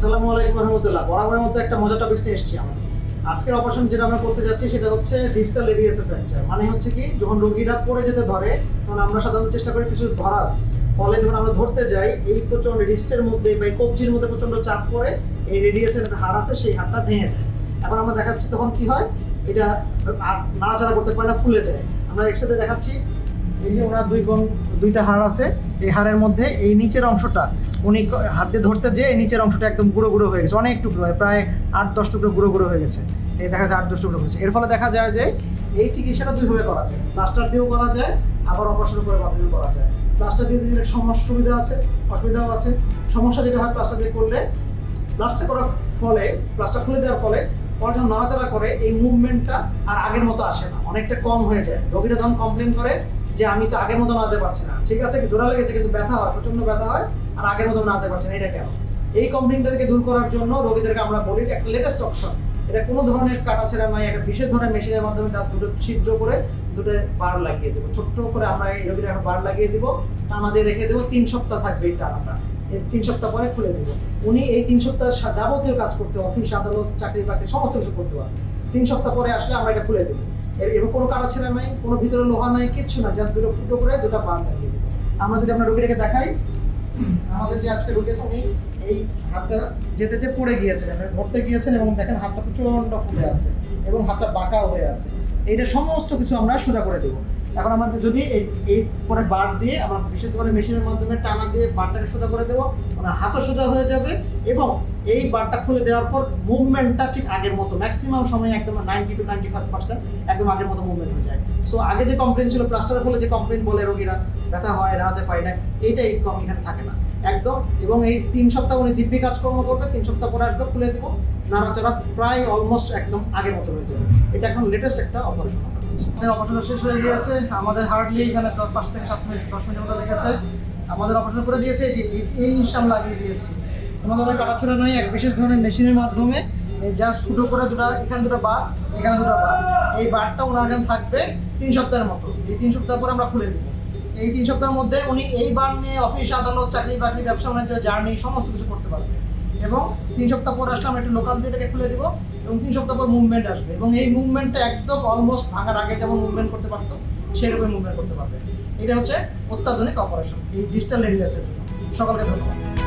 আসসালামু আলাইকুম রহমতুল্লাহ। বরাবরের মতো একটা মজার টপিক নিয়ে এসেছি আমরা। আজকের অপারেশন যেটা আমরা করতে যাচ্ছি সেটা হচ্ছে ডিজিটাল রেডিয়াসে ফ্র্যাকচার মানে হচ্ছে কি, যখন রোগীরা পড়ে যেতে ধরে, তখন আমরা সাধারণত চেষ্টা করি কিছু ধরার। ফলে যখন আমরা ধরতে যাই, এই প্রচণ্ড রিস্টের মধ্যে বা এই কবজির মধ্যে প্রচণ্ড চাপ পড়ে, এই রেডিয়াসের হাড় আছে, সেই হাড়টা ভেঙে যায়। এখন আমরা দেখাচ্ছি তখন কি হয়, এটা নাড়াচাড়া করতে পারে না, ফুলে যায়। আমরা একসাথে দেখাচ্ছি, এই যে ওনার দুই বোন, দুইটা হাড় আছে, এই হাড়ের মধ্যে এই নিচের অংশটা উনি হাত ধরতে যেয়ে নিচের অংশটা একদম গুঁড়ো গুঁড়ো হয়ে গেছে, অনেক টুকরো হয়, প্রায় আট, দশ টুকরো গুঁড়ো গুঁড়ো হয়ে গেছে। এই দেখা যায় আট, দশ টুকরো হয়েছে। এর ফলে দেখা যায় যে এই চিকিৎসাটা দুইভাবে করা যায়। প্লাস্টার দিয়েও করা যায়, আবার অপারেশন করে মাধ্যমে করা যায়। প্লাস্টার দিয়ে দিলে সমস্যা সুবিধা আছে, অসুবিধাও আছে। সমস্যা যেটা হয় প্লাস্টার দিয়ে করলে, প্লাস্টার করার ফলে, প্লাস্টার খুলে দেওয়ার ফলে পরে যখন নাড়াচাড়া করে এই মুভমেন্টটা আর আগের মতো আসে না। অনেকটা কম হয়ে যায়। রোগীরা যখন কমপ্লেন করে যে আমি তো আগের মতো নাড়াতে পারছি না। ঠিক আছে? জোড়া লেগেছে কিন্তু ব্যথা হয় প্রচণ্ড ব্যথা হয়, আর আগের মতো নাড়াতে পারছি না। এটা কেন? এই কমপ্লেনটা থেকে দূর করার জন্য রোগীদেরকে আমরা বলি একটা লেটেস্ট অপশন এটা কোনো ধরনের কাটাছেড়া নাই একটা বিশেষ ধরনের মেশিনের মাধ্যমে জাস্ট দুটো ছিদ্র করে দুটো বার লাগিয়ে দেবো। ছোট্ট করে আমরা এই রোগীর এখন বার লাগিয়ে দিব, টানা দিয়ে রেখে দেবো, তিন সপ্তাহ থাকবে এই টানাটা। এই তিন সপ্তাহ পরে খুলে দেবো। উনি এই তিন সপ্তাহ যাবতীয় কাজ করতে অফিস, আদালত চাকরি বাকরি সমস্ত কিছু করতে পারবে তিন সপ্তাহ পরে আসলে আমরা এটা খুলে দেবো। এর- এবং কোনো কাটাছেড়া নাই কোনো ভিতরে লোহা নাই, কিচ্ছু না জাস্ট দুটো ফুটো করে দুটো বার লাগিয়ে দেবো। আমরা যদি আমরা রুগীটাকে দেখাই, আমাদের যে আজকে রুগী উনি এই হাতটা যেতে যে পড়ে গিয়েছেন মানে ধরতে গিয়েছেন এবং দেখেন হাতটা প্রচণ্ড ফুলে আছে এবং হাতটা বাঁকাও হয়ে আছে। এইটা সমস্ত কিছু আমরা সোজা করে দেবো। এখন আমাদের যদি এই এই পরে বার দিয়ে আমরা বিশেষ ধরনের মেশিনের মাধ্যমে টানা দিয়ে বারটাকে সোজা করে দেবো মানে হাতও সোজা হয়ে যাবে এবং এই বারটা খুলে দেওয়ার পর মুভমেন্টটা ঠিক আগের মতো ম্যাক্সিমাম সময় একদম ninety two ninety five percent একদম আগের মতো মুভমেন্ট হয়ে যায়। সো আগে যে কমপ্লেন ছিল প্লাস্টারের ফলে যে কমপ্লেন বলে রোগীরা, ব্যথা হয়, রাতে পায় না, এইটাই কম এখানে থাকে না। একদম, এবং এই তিন সপ্তাহ উনি দিব্যি কাজকর্ম করবে, তিন সপ্তাহ পরে আসবে, খুলে দেবো। নাড়াচাড়া প্রায় অলমোস্ট একদম আগের মতো হয়ে যাবে। এটা এখন লেটেস্ট একটা অপারেশন আমাদের অপারেশন শেষ হয়ে গিয়েছে। আমাদের হার্ডলি এখানে পাঁচ থেকে সাত মিনিট, দশ মিনিটের মতো লেগেছে। আমাদের অপারেশন করে দিয়েছে যে এই- হিসাব লাগিয়ে দিয়েছি। কোনো ধরনের কাটাছড়া নাই এক বিশেষ ধরনের মেশিনের মাধ্যমে। জাস্ট ফুটো করে দুটো, এখানে দুটো বার, এখানে দুটো বার। এই বারটা ওনার এখানে থাকবে তিন সপ্তাহের মতো। এই তিন সপ্তাহ পরে আমরা খুলে দিব। এই তিন সপ্তাহের মধ্যে উনি এই বার নিয়ে অফিস, আদালত, চাকরি বাকরি, ব্যবসা বাণিজ্য জার্নি সমস্ত কিছু করতে পারবে। এবং তিন সপ্তাহ পর আসলে আমরা একটু লোকাল এটাকে খুলে দিব এবং তিন সপ্তাহ পর মুভমেন্ট আসবে। এবং এই মুভমেন্টটা একদম অলমোস্ট ভাঙার আগে যেমন মুভমেন্ট করতে পারতো সেরকম মুভমেন্ট করতে পারবে। এটা হচ্ছে অত্যাধুনিক অপারেশন এই ডিজিটাল রেডিয়াসের জন্য। সকলকে ধন্যবাদ।